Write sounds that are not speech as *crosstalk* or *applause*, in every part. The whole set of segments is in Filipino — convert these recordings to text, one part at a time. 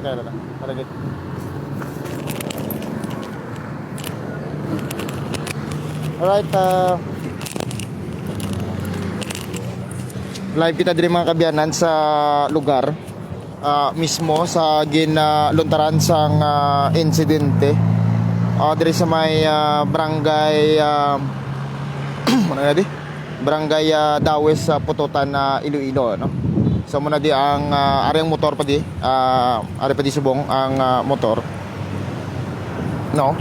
Okay, lala. Palagit. Alright, uh, live kita din mga kabyanan sa lugar ah, mismo sa ginaluntaran sang ah, insidente uh, diri sa may ah, barangay uh, *clears throat* ano na di? Barangay ah, Dawes sa Pututan na Iloilo no. So muna di ang uh, ari ang motor pa di ah, ari pa di subong ang ah, motor. No.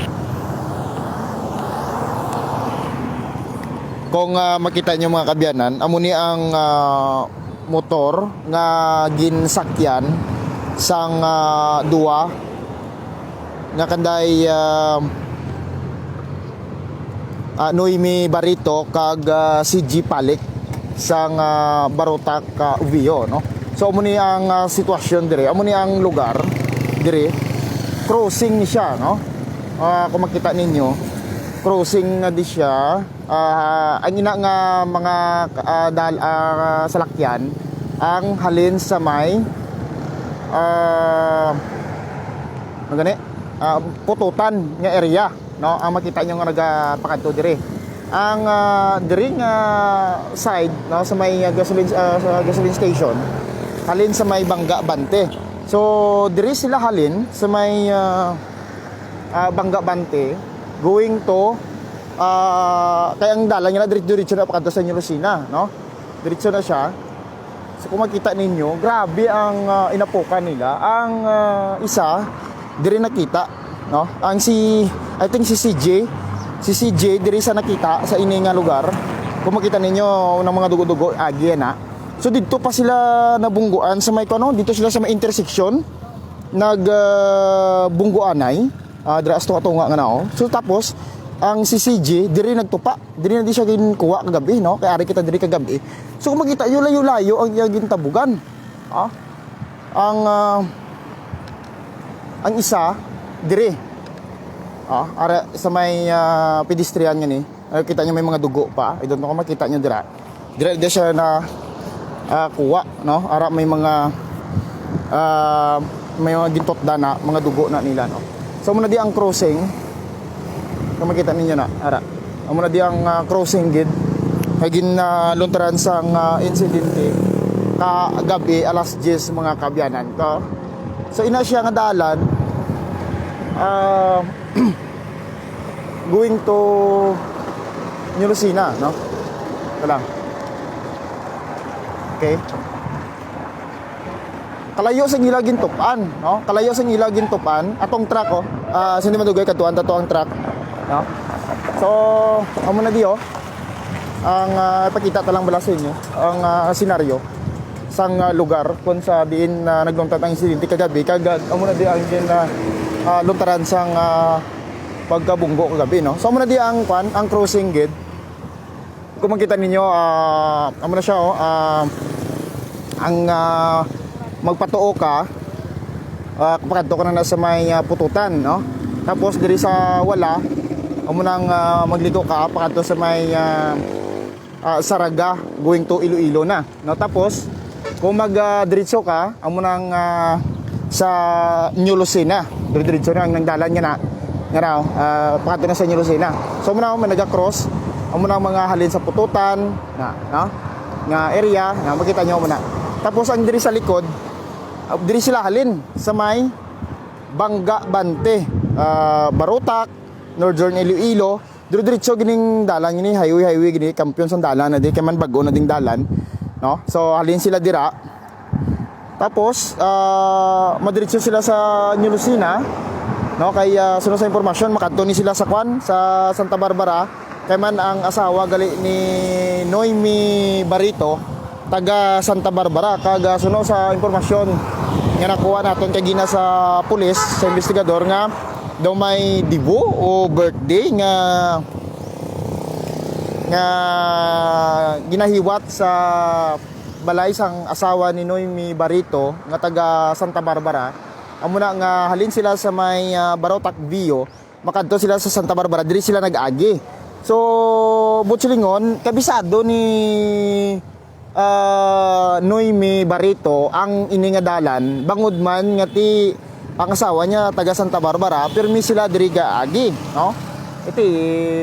Kung ah, makita nyo mga kabyanan, amo ni ang ah, motor nga ginsakyan sang ah, duwa nga kanday ah, ah, Noemi Barito kag ah, si G Palik sang ah, Barotac ka Uvio no. So amo ni ang ah, sitwasyon dire, amo ni ang lugar dire. Crossing siya no. Ah, kung makita ninyo, crossing na di siya. Ah, ang ina nga mga ah, dal, ah, salakyan ang halin sa may ah ano gani? Ah, pututan nga area, no? Ang makita nyo nga nagapakanto dire. Ang ah, diri nga side, no, sa may ah, gasoline ah, sa gasoline station, halin sa may Bangga Bante. So, diri sila halin sa may ah, ah, Bangga Bante going to ah kaya ang dala niya na diretso na pakanto sa Lucina, no? Diretso na siya. So kung makita ninyo, grabe ang ah, inapukan nila. Ang ah, isa, diri nakita, no? Ang si I think si CJ, si CJ diri sa nakita sa ini nga lugar. Kung makita ninyo ng mga dugo-dugo, agi na. So dito pa sila nabungguan sa may ano, dito sila sa may intersection nag uh, bungguanay uh, dira asto ato nga nao. So tapos ang si CJ diri nagtupa, diri na di siya ginkuha kagabi no, kay ari kita diri kagabi. So kung makita yo layo-layo ang iya gintabugan. Ah. Ang ah, ang isa diri. Ah, ara sa may ah, pedestrian nga ni. Ah, kita niyo may mga dugo pa. I don't know kung makita niyo dira. Dira di siya na ah, kuha, no? Ara may mga ah, may mga gintot dana, mga dugo na nila, no? So muna di ang crossing. Kung makita ninyo na, ara. Amo na di ang ah, crossing gid. Kay gin na luntaran sang ah, insidente ka gabi alas 10 mga kabyanan ko. So ina siya nga dalan ah, *clears throat* going to New Lucina, no? Ito lang. Okay. Kalayo sa ngilagin tupan, no? Kalayo sa ngilagin tupan, atong truck oh. Ah, sindi madugay katuan tato ang truck, no? So, amo na diyo. Ang uh, ipakita ta lang bala sa inyo ang ah, senaryo sang ah, lugar kung sa diin na naglungtat ang insidente kagabi kag amo na di ang gin na ah, luntaran sang ah, pagkabunggo kagabi no. So amo na di ang kwan ang crossing gate. Kung makita ninyo ah amo na siya oh ah, ang ah, magpatuo ka uh, kapag ka na nasa may ah, pututan no tapos diri sa wala amo nang ah, magligo ka pakanto sa may ah, ah, Saraga going to Iloilo na no tapos kung mag ah, diretso ka amo nang ah, sa New Lucena diretso na ang nangdalan niya na. Nga raw uh, pakanto na sa New Lucena so amo na may naga-cross. Amo nang mga halin sa pututan na no? Nga area na makita nyo mo na tapos ang diri sa likod uh, diri sila halin sa may Bangga Bante uh, Barotac Northern Iloilo. Diri diretso gining dalan gini highway highway gini kampiyon sa dalan na di kay man bago na ding dalan no? So halin sila dira tapos uh, madiretso sila sa New Lucena no? Kay uh, sunod sa impormasyon makadto ni sila sa kwan sa Santa Barbara. Kay man ang asawa gali ni Noemi Barito taga Santa Barbara. Kaga sunod sa impormasyon nga nakuha naton kay gina sa pulis sa investigador nga daw may dibo o birthday nga nga ginahiwat sa balay sang asawa ni Noemi Barito nga taga Santa Barbara amo na nga halin sila sa may uh, Barotac Vio makadto sila sa Santa Barbara diri sila nag-agi so butsulingon kabisado ni uh, Noemi Barito ang ini nga dalan bangod man nga ti ang asawa niya taga Santa Barbara, permi sila diri agi, no? Iti,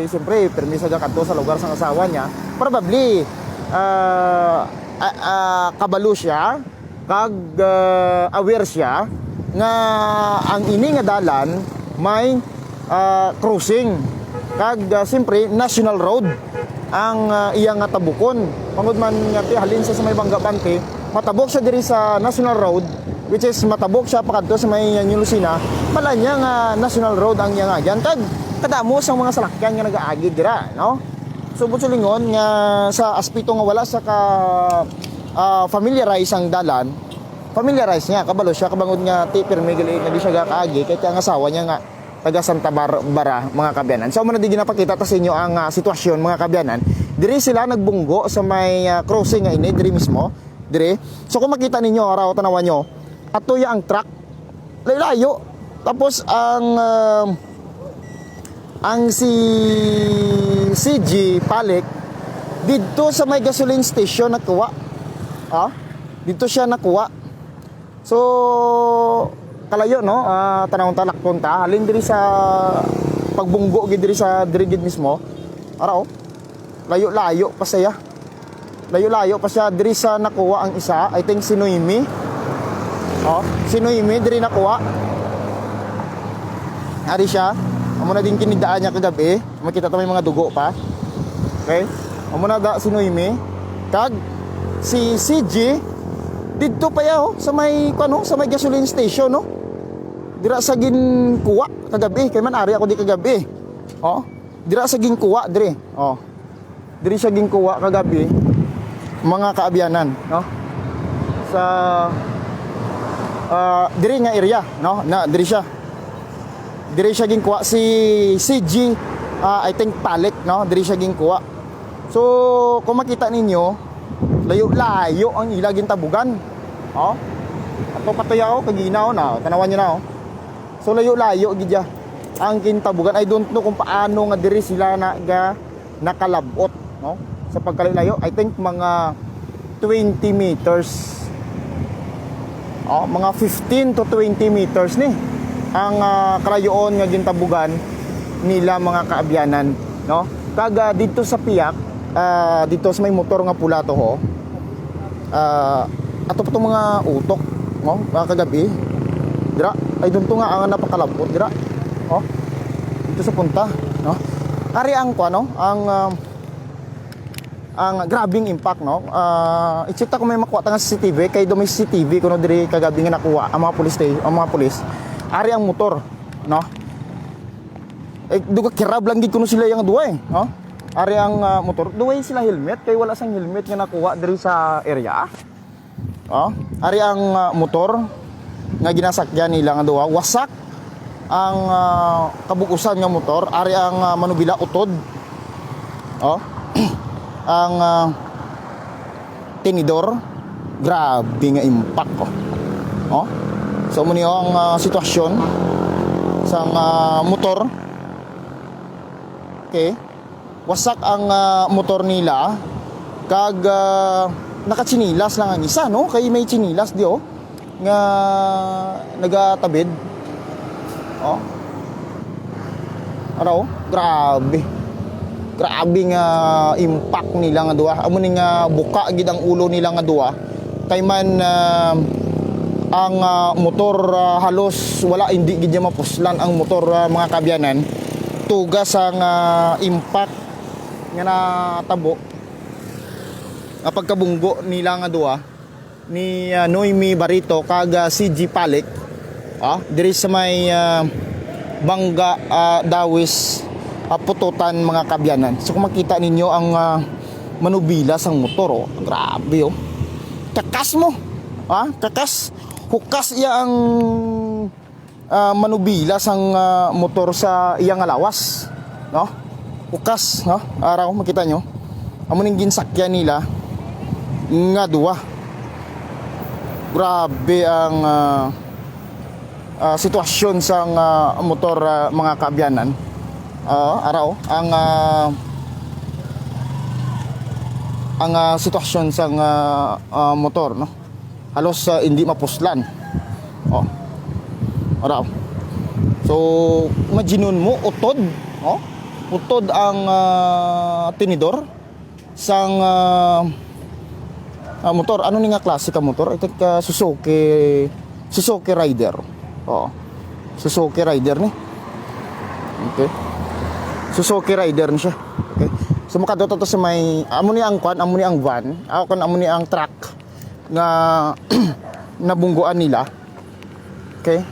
siyempre, permi sa kanto sa lugar sa asawa niya. Probably, ah, ah, ah, kabalo siya, kag ah, aware siya nga ang ini nga dalan may ah, crossing. Kag ah, siyempre national road ang ah, iyang nga tabukon. Pangod man nga ti halin sa may bangga bante matabok siya diri sa national road which is matabok siya pakadto sa may New Lucena pala niya nga national road ang iyang agyan kag kadamo sa mga salakyan nga nagaagi dira no so butsulingon nga sa aspito nga wala sa ka ah, familiarize ang dalan familiarize niya kabalo siya kabangod nga ti pirmi gali nga di siya gakaagi kay ang asawa niya nga taga Santa Barbara mga kabyanan. So mo na di ginapakita ta sa inyo ang ah, sitwasyon mga kabyanan. Diri sila nagbunggo sa may ah, crossing nga ini diri mismo, diri. So kung makita ninyo araw tanawan nyo, atoya ang truck layo. Tapos ang ah, ang si CG Palik dito sa may gasoline station nakuha. Ah, dito siya nakuha. So, kalayo no, ah tanawon talak punta, halin diri sa pagbunggo gid diri sa diri mismo. Ara oh. Layo-layo pa siya. Layo-layo pa siya diri sa nakuha ang isa, I think si Noemi. Oh, si Noemi diri nakuha. Ari siya. Amo na din kinidaan niya kagabi. Makita ta may mga dugo pa. Okay? Amo na da si Noemi. Kag si CG dito pa yaw sa may kuno sa may gasoline station no. Dira sa ginkuwa kagabi kay man ari ako di kagabi. Oh, dira sa ginkuwa dire. Oh. Diri sa ginkuwa kagabi mga kaabyanan, no? Sa ah diri nga area, no? Na diri siya. Diri siya ginkuha si CG ah, I think Palik, no? Diri siya ginkuha. So, kung makita ninyo, layo-layo ang ilaging tabugan. Oh. Ato patuyaw kaginaw na, tanawan niyo na oh. So layo-layo gidya ang kintabugan. I don't know kung paano nga diri sila na ga nakalabot, no? Sa pagkalayo, I think mga 20 meters. Oh, mga 15 to 20 meters ni ang ah, kalayoon nga gintabugan nila mga kaabyanan, no? Kaga dito sa Piak, ah, dito sa may motor nga pula to ho. Ah, ato pa mga utok, no? Mga kagabi. Dira, ay doon to nga ang napakalabot, dira. Oh. Dito sa punta, no? Ari ang ko ano, ang um, ang grabing impact no. Ah, i-check ta kung may makuha ta nga sa CCTV kay do may CCTV kuno diri kagabi nga nakuha ang mga pulis tay, ang mga pulis. Ari ang motor, no? Eh duga kirab lang gid kuno sila yang duwa eh, no? Ari ang ah, motor, duwa sila helmet kay wala sang helmet nga nakuha diri sa area. Oh, ari ang ah, motor nga ginasakyan nila nga duwa, wasak ang ah, kabukusan nga motor, ari ang ah, manubila utod. Oh. *clears throat* ang ah, tinidor grabe nga impact ko. Oh. So mo niyo ang ah, sitwasyon sa ah, motor. Okay. Wasak ang ah, motor nila. Kag uh, nakatsinilas lang ang isa no? Kay may tsinilas di oh. Nga nagatabid. Oh. Ano oh? Grabe. Grabe nga impact nila nga duwa amo ni nga buka gid ang ulo nila nga duwa kay man ah, ang ah, motor ah, halos wala hindi gid niya mapuslan ang motor ah, mga kabyanan. Tugas ang ah, impact nga natabo. Nga pagkabunggo nila nga duwa ni ah, Noemi Barito kag ah, CG Palik ah diri sa may ah, Bangga ah, Dawis ah, pututan mga kabyanan. So kung makita ninyo ang ah, manubilas ang motor oh grabe oh. Kakas mo ah kakas hukas iya ang ah, manubilas ang ah, motor sa iyang alawas no? Hukas no? Araw makita nyo. Amo ning ginsakyan nila nga duwa. Grabe ang ah, ah, sitwasyon sa ah, motor ah, mga kaabyanan Oo, araw ang ah, ang ah, sitwasyon sa ah, ah, motor no halos ah, hindi mapuslan oh Araw. So, majinon mo, utod, oh? Utod ang ah, tinidor sang ah, ah, motor. Ano ni nga klase ka motor? Ito ka Suzuki Suzuki Rider. Oh. Suzuki Rider ni. Okay. Suzuki Rider ni siya. Okay. So makadto to sa may amo ni ang kwan, amo ni ang van, ako kan amo ni ang truck nga *clears throat* nabungguan nila. Okay.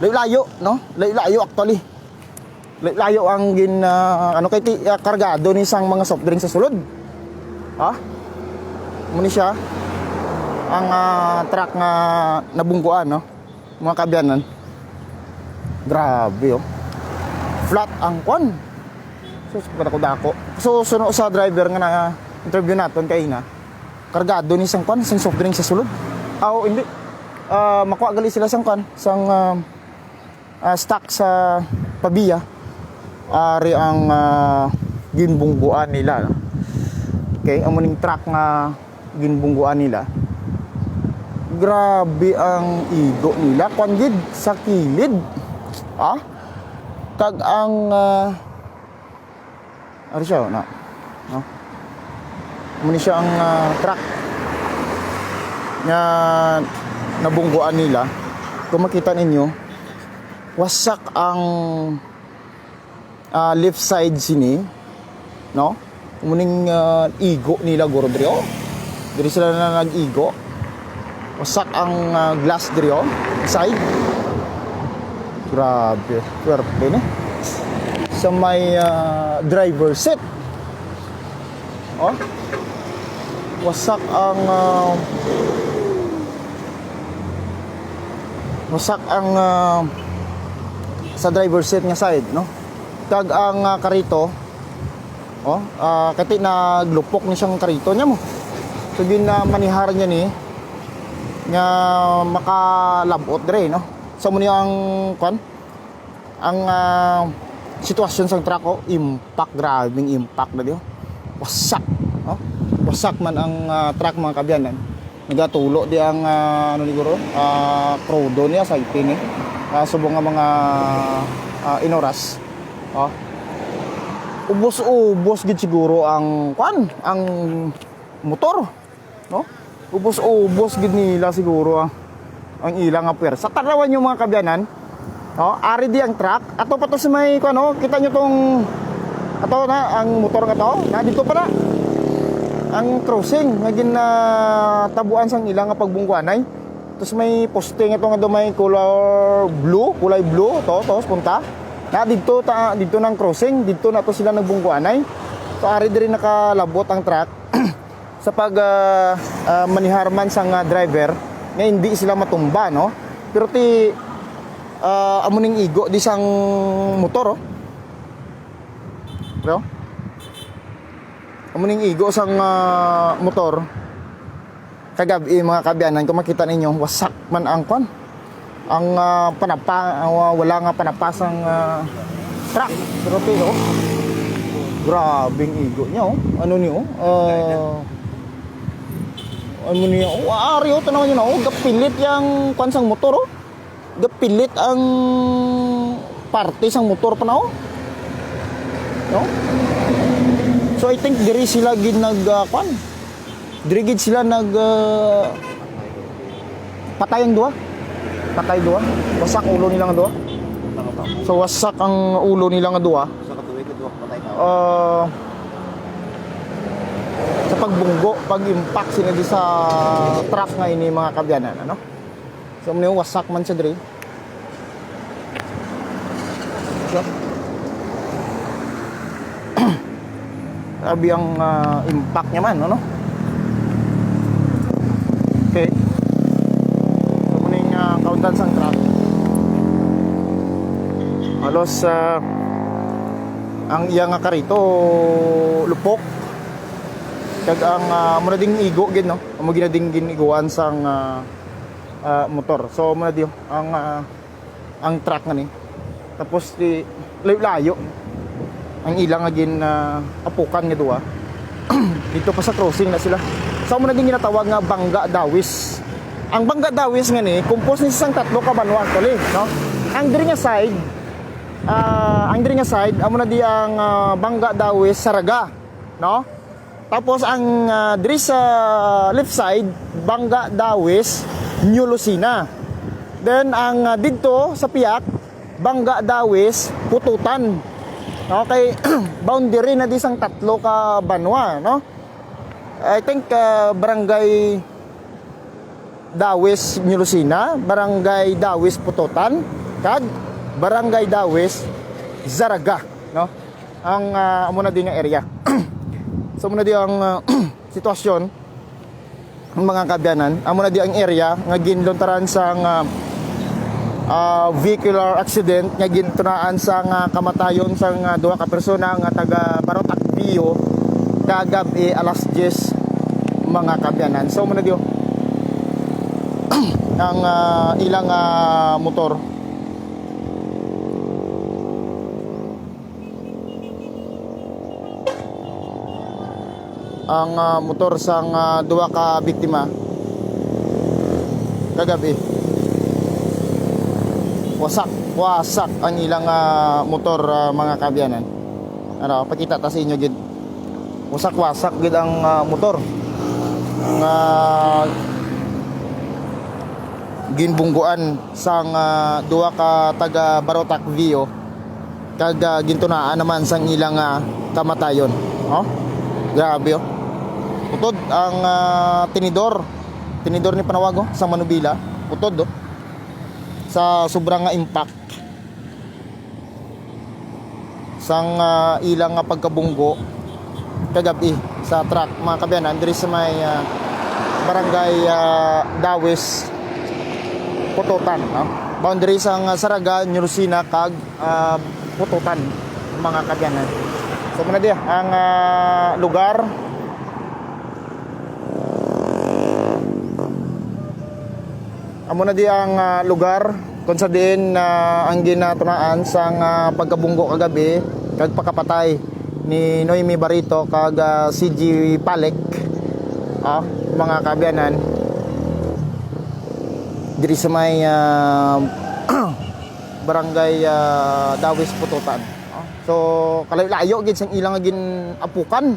Layo-layo, no? Layo-layo actually. Layo ang gin ah, ano kay ti, ah, kargado ni sang mga soft drink sa sulod. Ha? Muni siya ang ah, truck nga nabungguan, no? Mga kabyanan. Grabe, oh. Flat ang. So, para ko dako. So, suno sa driver nga na interview naton kay na. Kargado ni sang kwan, sang soft drink sa sulod. Ah, oh, hindi. Ah, makuha gali sila sang kwan, sang ah, ah, stock sa pabiya. Ari ang ah, ginbungguan nila. No? Okay, ang muning truck nga ginbungguan nila. Grabe ang igo nila. Kwan gid sa kilid. Ah? Kag ang uh, ano siya na? No? Muni siya ang ah, truck na nabungguan nila. Kung makita ninyo, wasak ang ah, left side sini, no? Muning ah, igo nila guro diri sila na nag-igo. Wasak ang ah, glass diri side. Grabe, swerte ni. Sa may ah, driver seat. Oh. Wasak ang ah, wasak ang ah, sa driver seat nga side, no? Kag ang ah, karito, oh, ah, kati naglupok ni siyang karito niya mo. So din na manihar niya ni nga makalabot dire, no? So mo ang kwan ang ah, sitwasyon sa truck oh, impact grabing impact na dio. Wasak, no? Wasak man ang ah, truck mga kabyanan. Nagatulo di ang ah, ano siguro, ah crudo niya sa itin eh. Ah, subong nga mga ah, inoras. Oh. Ubos-ubos gid siguro ang kwan, ang motor, no? Ubos-ubos gid nila siguro ang ang ilang nga pwersa. Tarawan yung mga kabyanan. Oh, ari di ang truck. Ato pa to sa may ano, kita nyo tong ato na ang motor nga to. Na dito pa na. Ang crossing nga gin na tabuan sang ilang nga pagbungkuanay. Tapos may posting ito nga do may color blue, kulay blue to, to punta. Na dito ta dito nang crossing, dito na to sila nagbungkuanay. So ari diri nakalabot ang truck *clears throat* sa pag ah, ah, maniharman sang ah, driver nga hindi sila matumba no. Pero ti uh, amuning igo di sang motor oh. Bro? Amuning igo sang ah, motor. Kagabi mga kabyanan kung makita ninyo wasak man ang kwan. Ang ah, panapa ah, wala nga panapasang ah, truck. Pero ti oh. Grabing igo niya oh. Ano niyo? Ah, ano niya? Oh, ari oh, tanaw niyo na oh. Gapilit yang kwan sang motor oh gapilit ang parte sang motor pa na oh. No? So I think diri sila gid nag uh, kwan. Diri gid sila nag uh, patay ang duha. Patay duha. Wasak ulo nila nga duha. So wasak ang ulo nila nga duha. Sa katuwid ko duwa patay tao. Uh, sa pagbunggo, pag-impact sila di sa truck nga ini mga kabyanan, ano? So, wasak man siya diri. Grabe ang ah, impact niya man, ano? Okay. So, muna yung uh, kauntan sang truck. Halos, ah, ang iya nga karito, lupok. Kag ang uh, muna ding igo gid no. Amo gina ding giniguan sang ah, ah, motor. So muna diyo ang ah, ang truck nga ni. Tapos di layo-layo. Ang ilang nga gin ah, apukan nga duwa. *clears throat* Dito pa sa crossing na sila. So muna ding ginatawag nga Bangga Dawis. ang bangga dawis nga ni compose ni isang tatlo ka banwa actually no ang diri nga side ah, ang diri nga side amo na di ang ah, bangga dawis saraga no tapos ang ah, diri sa left side bangga dawis New Lucina then ang ah, didto sa piyak bangga dawis pututan okay *clears throat* boundary na di sang tatlo ka banwa no I think ah, barangay Dawis Nilusina, Barangay Dawis Pututan, kag Barangay Dawis Zaraga, no? Ang uh, amo na din nga area. *clears throat* so muna di ang ah, *clears throat* sitwasyon ng mga kabyanan, amo na di ang area nga ginlontaran sa nga ah, vehicular accident nga gintunaan sa nga kamatayon sa nga duha ka persona nga taga Barot Akbio kagabi alas 10 mga kabyanan. So muna oh, *clears throat* ang ah, ilang ah, motor. Ang ah, motor sang ah, duwa ka biktima. Kagabi wasak wasak ang ilang ah, motor ah, mga kabyanan. Ano pakita ta sa inyo gid wasak wasak gid ang ah, motor. Nga ginbungguan sang ah, duwa ka taga Barotac Vio. Kag ah, gintunaan naman sang ilang ah, kamatayon. Oh grabe oh. Utod ang ah, tinidor. Tinidor ni Panawago sa Manubila. Utod oh sa sobrang impact. Sang ah, ilang nga pagkabunggo kagabi sa truck. Mga kabyanan diri sa may ah, barangay ah, Dawis Pututan no? boundary sang uh, Saraga, Nyurusina kag uh, Pututan mga kabyanan so muna di ang uh, lugar. Amo na di ang uh, lugar kung sa din uh, ang ginatunaan sang uh, pagkabunggo kagabi kag pakapatay ni Noemi Barito kag uh, CG Palek ah, mga kabyanan diri sa may ah, *clears throat* barangay ah, Dawis Pututan. Oh. So kalayo-layo gid sang ilang gin apukan.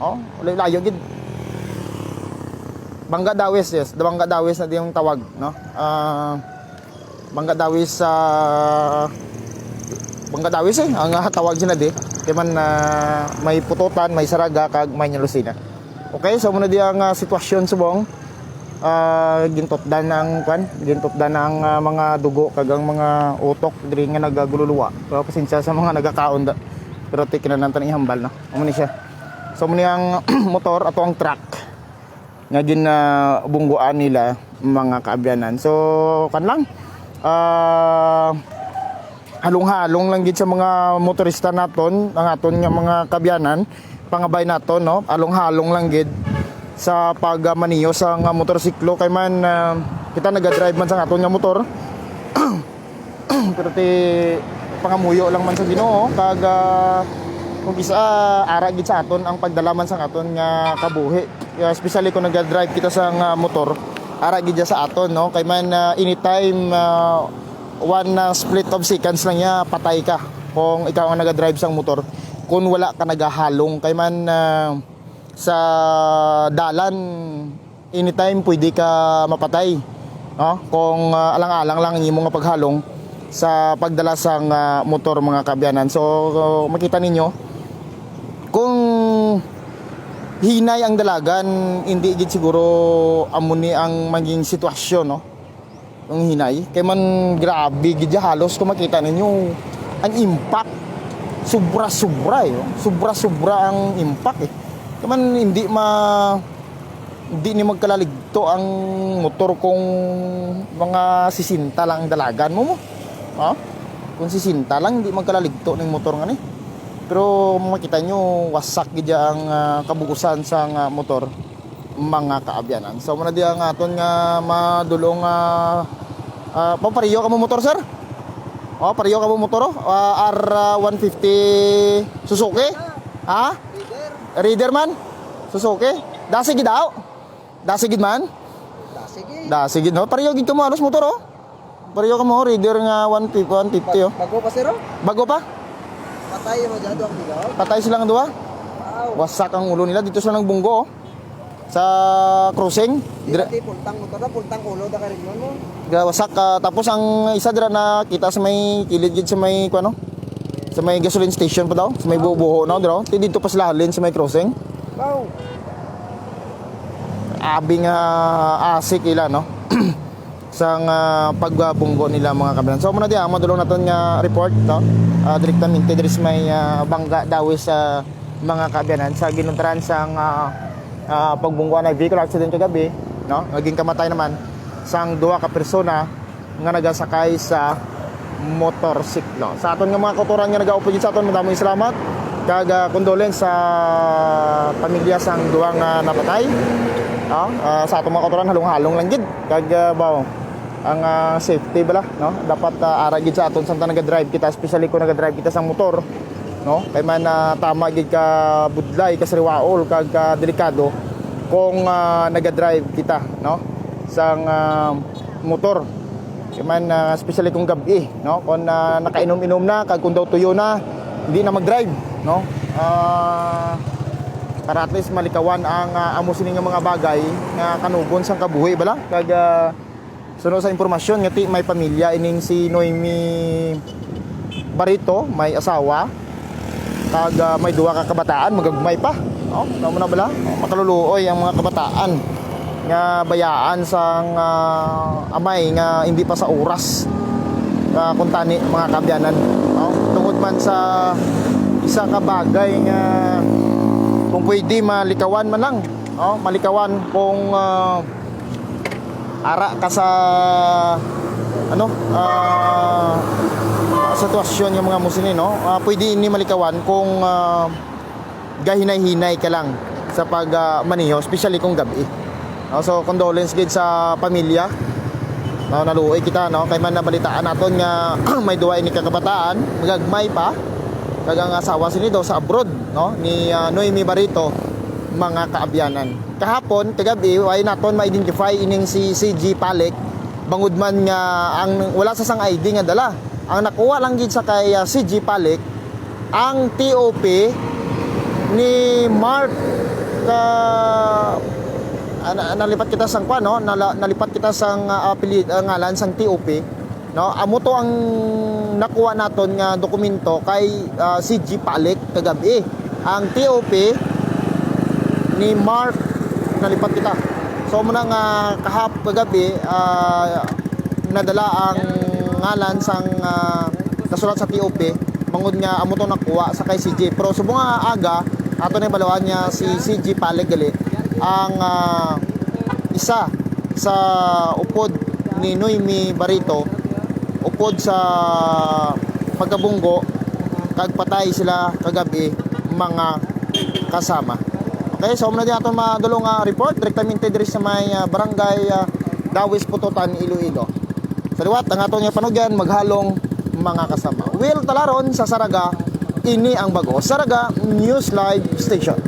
Oh, layo-layo gid. Bangga Dawis, yes. Bangga Dawis na di yung tawag, no? Ah, Bangga Dawis sa Bangga Dawis eh, ang ah, tawag sila di. Kaya man na may pututan, may saraga, kag may nyalusina. Okay, so muna di ang ah, sitwasyon subong uh, gintotdan ng kwan gintotdan ng ah, mga dugo kagang mga utok diri nga nagagululuwa. Pero pasensya sa mga nagakaon da. Pero tikinan nantan ihambal no? Amo ni siya. So mo ang *clears throat* motor ato ang truck nga gin na bungguan nila mga kaabyanan. So kan lang ah halong-halong lang gid sa mga motorista naton ang aton nga mga kabyanan pangabay naton no? Halong-halong lang gid sa pagmaniyo sa nga motorsiklo. Kay man ah, kita naga-drive man sa aton nga motor. *clears throat* Pero ti pangamuyo lang man sa Ginoo. Kag ah, kung isa ara gid sa aton ang pagdalaman sa aton nga kabuhi. Especially kung naga-drive kita sa nga motor ara gid sa aton no? Kay man ah, anytime ah, one ah, split of seconds lang niya patay ka kung ikaw ang naga-drive sa motor. Kung wala ka nagahalong kay man ah, sa dalan anytime pwede ka mapatay no? kung ah, alang-alang lang ang imo nga paghalong sa pagdala sa nga motor mga kabyanan. So makita ninyo hinay ang dalagan. Hindi gid siguro amo ni ang maging sitwasyon no? Ang hinay. Kay man grabe gid halos kung makita ninyo ang impact. Sobra sobra eh oh. sobra sobra ang impact eh. Kay man hindi ma hindi ni magkalaligto ang motor kung mga sisinta lang ang dalagan mo mo. Ha? Kung sisinta lang hindi magkalaligto ng motor nga ni pero makita nyo wasak gid ang ah, kabugusan sa nga motor mga kaabyanan so muna di ang aton nga madulong uh, uh, papariyo ka mo motor sir Oh, pariyo ka mo motor oh. Ah, R150 Suzuki? Ha? Reader man? Suzuki? Dasi gid daw? Dasi gid man? sige. Da, sige, no? Pareho gid mo alos motor, oh. Pareho ka mo, reader nga 150, 150, oh. Bago pa sir, oh. Bago pa? Patay mo dyan ang bigaw. Patay silang duwa. Wow. Wasak ang ulo nila dito sila ng bunggo, oh. Sa crossing. Di Dire, di pultang motor na, pultang ulo da karin mo. Ga- wasak ah, tapos ang isa dira na kita sa may kilid sa may kuno sa may gasoline station pa daw sa may bubuho no dira ti dito pa sila halin sa may crossing Wow. abi nga asik ila no sa nga pagbabunggo nila mga kabilan so muna di ang madulong naton nga report no? Uh, direktamente diri sa may ah, bangga daw sa mga kabiyanan sa ginuntaran sa nga ah, pagbunggo na vehicle accident kagabi no? Naging kamatay naman sang duha ka persona nga nagasakay sa motorsiklo. Sa aton nga mga kotoran nga nagaupo sa aton madamong salamat. Kag ah, condolence sa pamilya sang duha nga napatay no? Ah, sa atong mga kotoran halong-halong lang gid. Kag ah, bawo ang ah, safety bala no? Dapat uh, ara gid sa aton santa naga-drive kita especially kung naga-drive kita sa motor no? Kay man ah, tama gid ka budlay ka sariwaol kag ka delikado kung ah, naga-drive kita no? Sang ah, motor. Kay man ah, especially kung gabi no? Kung ah, nakainom-inom na kag kung daw tuyo na hindi na mag-drive no? Ah para at least malikawan ang uh, amo sini nga mga bagay nga kanugon sang kabuhi bala kag uh, suno sa impormasyon nga ti may pamilya ining si Noemi Barito may asawa. Kag uh, may duha ka kabataan magagmay pa. No namo na bala. Oh, makaluluoy ang mga kabataan nga bayaan sang uh, amay nga hindi pa sa oras uh, kuntani mga kabyanan. No tungod man sa isa ka bagay nga kung pwede malikawan man lang. No? malikawan kung ah, ara ka sa ano ah, sitwasyon yung mga musini no? Ah, pwede ini malikawan kung ah, gahinay-hinay ka lang sa pag ah, maniho especially kung gabi. No? so condolence gid sa pamilya. No naluoy kita no? Kay man nabalitaan naton nga *clears throat* may duwa ini kakabataan magagmay pa. Kag ang asawa sini daw sa abroad no? Ni ah, Noemi Barito mga kaabyanan. Kahapon kagabi way naton ma-identify ining si CG Palek. Bangod man nga ang wala sa sang ID nga dala. Ang nakuha lang gid sa kay ah, CG Palek ang TOP ni Mark ana- nalipat kita sang kwa no? Nalipat kita sang uh, apelid uh, ngalan sang TOP no? Amo to ang nakuha naton nga dokumento kay uh, CG Palek kagabi. Ang TOP ni Mark nalipat kita. So muna nga kahap kagabi uh, nadala ang ngalan sang uh, kasulat sa TOP mangod nga amo to nakuha sa kay CG pero subong nga aga ato na balawan niya si CG Palek gali ang ah, isa sa upod ni Noemi Barito upod sa pagkabunggo kag patay sila kagabi mga kasama okay so muna din ato madulong nga report. Direktamente diri sa may ah, barangay ah, Dawis Pututan Iloilo. Sa liwat ang ato nga panugyan maghalong mga kasama. Will Talaron sa Saraga ini ang bago. Saraga News Live Station